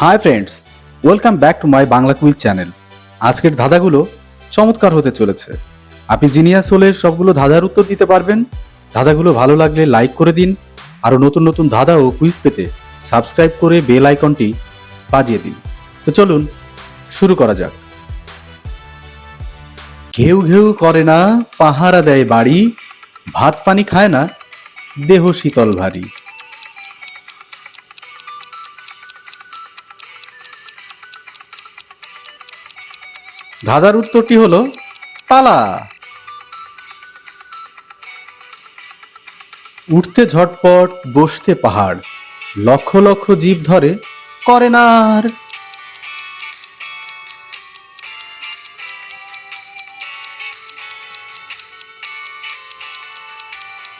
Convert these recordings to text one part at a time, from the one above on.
Hi friends, welcome back to my Bangla quiz channel. আজকের ধাঁধাগুলো চমৎকার হতে চলেছে। আপনি জিনিয়াস হলে সবগুলো ধাঁধার উত্তর দিতে পারবেন। ধাঁধাগুলো ভালো লাগলে লাইক করে দিন। আরও নতুন নতুন ধাঁধা ও কুইজ পেতে সাবস্ক্রাইব করে বেল আইকনটি বাজিয়ে দিন। তো চলুন, শুরু করা যাক। ঘেউ ঘেউ করে না, পাহারা দেয় বাড়ি। ভাত পানি খায় না, দেহ শীতল ভারী। ধাঁধার উত্তরটি হলো তালা উঠতে ঝটপট, বসতে পাহাড়, লক্ষ লক্ষ জীব ধরে করে না আর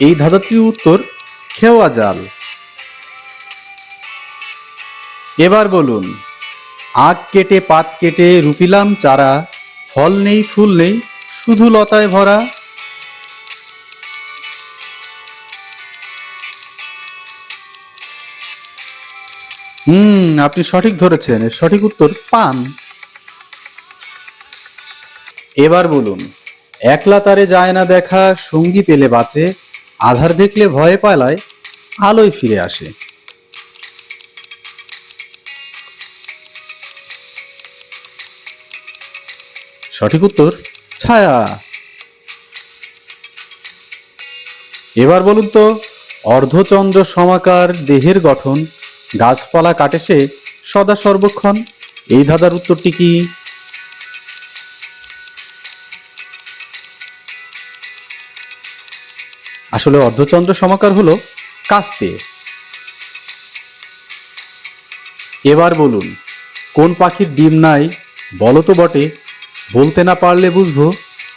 এই ধাঁধাটির উত্তর খেওয়া জাল। এবার বলুন, আগ কেটে পাত কেটে রুপিলাম চারা ফল নেই, ফুল নেই, শুধু লতায় ভরা। হুম, আপনি সঠিক ধরেছেন সঠিক উত্তর পান। এবার বলুন, একলা তারে যায় না দেখা, সঙ্গী পেলে বাঁচে, আধার দেখলে ভয়ে পালায়, আলোয় ফিরে আসে। সঠিক উত্তর, ছায়া। এবার বলুন তো, অর্ধচন্দ্র সমাকার দেহের গঠন, গাছপালা কাটে সে সদা সর্বক্ষণ। এই ধাঁধার উত্তরটি কি? আসলে অর্ধচন্দ্র সমাকার হলো কাস্তে। এবার বলুন, কোন পাখির ডিম নাই? বলো তো বটে বলতে না পারলে বুঝব,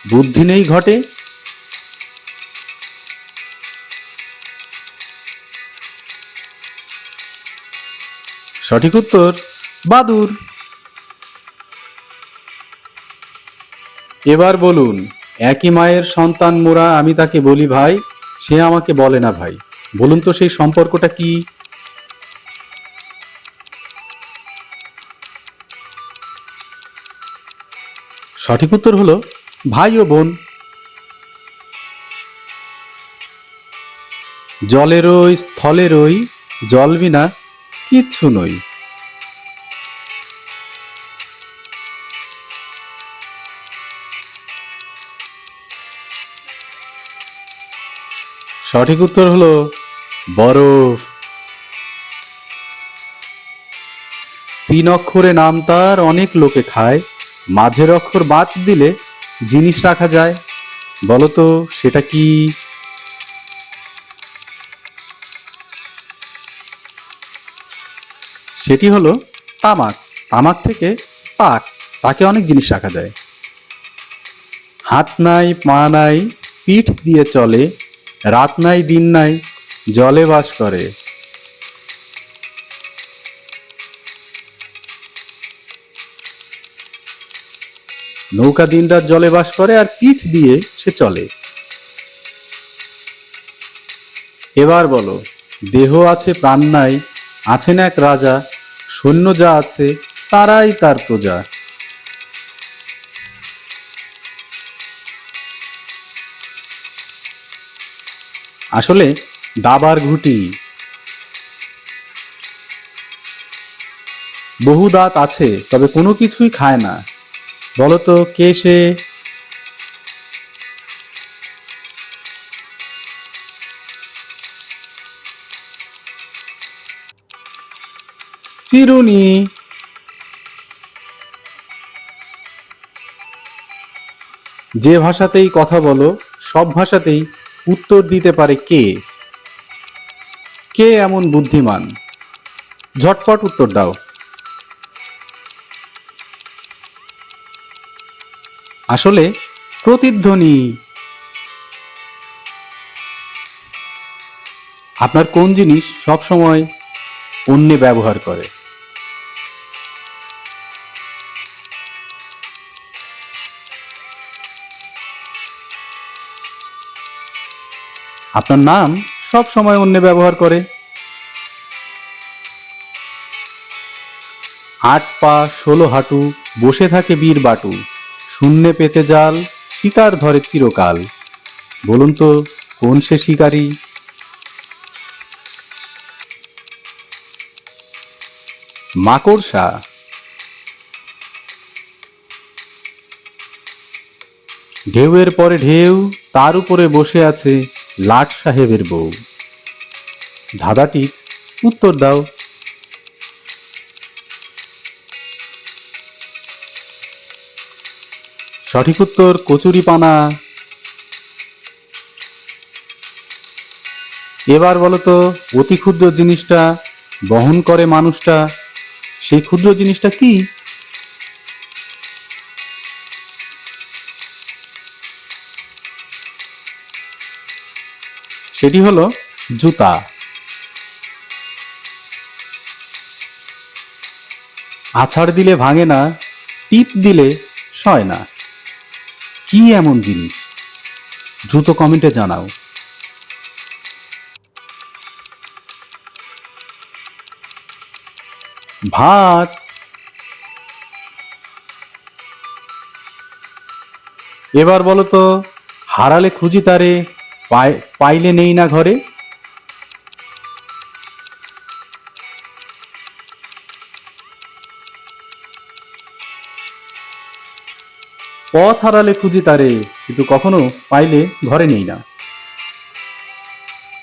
বুদ্ধি নেই ঘটে। সঠিক উত্তর, বাদুর। এবার বলুন, একই মায়ের সন্তান মোরা আমি তাকে বলি ভাই, সে আমাকে বলে না ভাই। বলুন তো সেই সম্পর্কটা কি? সঠিক উত্তর হলো ভাই ও বোন। জলেরই স্থলেরই জল বিনা কিচ্ছু নই। সঠিক উত্তর হলো বরফ। তিন অক্ষরে নাম তার, অনেক লোকে খায়। মাঝের অক্ষর বাদ দিলে জিনিস রাখা যায়। বলো তো সেটা কি? সেটি হলো তামাক। তামাক থেকে পাক তাকে অনেক জিনিস রাখা যায়। হাত নাই, পা নাই, পিঠ দিয়ে চলে, রাত নাই, দিন নাই, জলে বাস করে। নৌকা দিন রাত জলে বাস করে আর পিঠ দিয়ে সে চলে। এবার বলো, দেহ আছে, প্রাণ নাই, আছেন এক রাজা, সৈন্য যা আছে, তারাই তার প্রজা। আসলে, দাবার ঘুটি। বহু দাঁত আছে, তবে কোনো কিছুই খায় না। বলতো, কে সে? চিরুনি। যে ভাষাতেই কথা বলো, সব ভাষাতেই উত্তর দিতে পারে কে? কে এমন বুদ্ধিমান? ঝটপট উত্তর দাও। আসলে প্রতিধ্বনি। আপনার কোন জিনিস সব সময় অন্যে ব্যবহার করে? আপনার নাম সব সময় অন্য ব্যবহার করে? আট পা ষোলো হাঁটু, বসে থাকে বীর বাটু। শূন্যে পেতে জাল, শিকার ধরে চিরকাল। বলুন তো, কোন সে শিকারী? মাকড়সা ঢেউয়ের পরে ঢেউ, তার উপরে বসে আছে লাট সাহেবের বউ। ধাঁধাটি উত্তর দাও। সঠিক উত্তর কচুরি পানা এবার বলতো অতি ক্ষুদ্র জিনিসটা বহন করে মানুষটা, সেই ক্ষুদ্র জিনিসটা কি? সেটি হলো জুতা। আছাড় দিলে ভাঙে না, টিপ দিলে সয় না। কি এমন জিনিস? দ্রুত কমেন্টে জানাও। ভাত। এবার বলো তো, হারালে খুঁজি তারে পাই- পাইলে নেই না ঘরে? পথ হারালে খুঁজি তারে কিন্তু কখনো পাইলে ঘরে নেই না।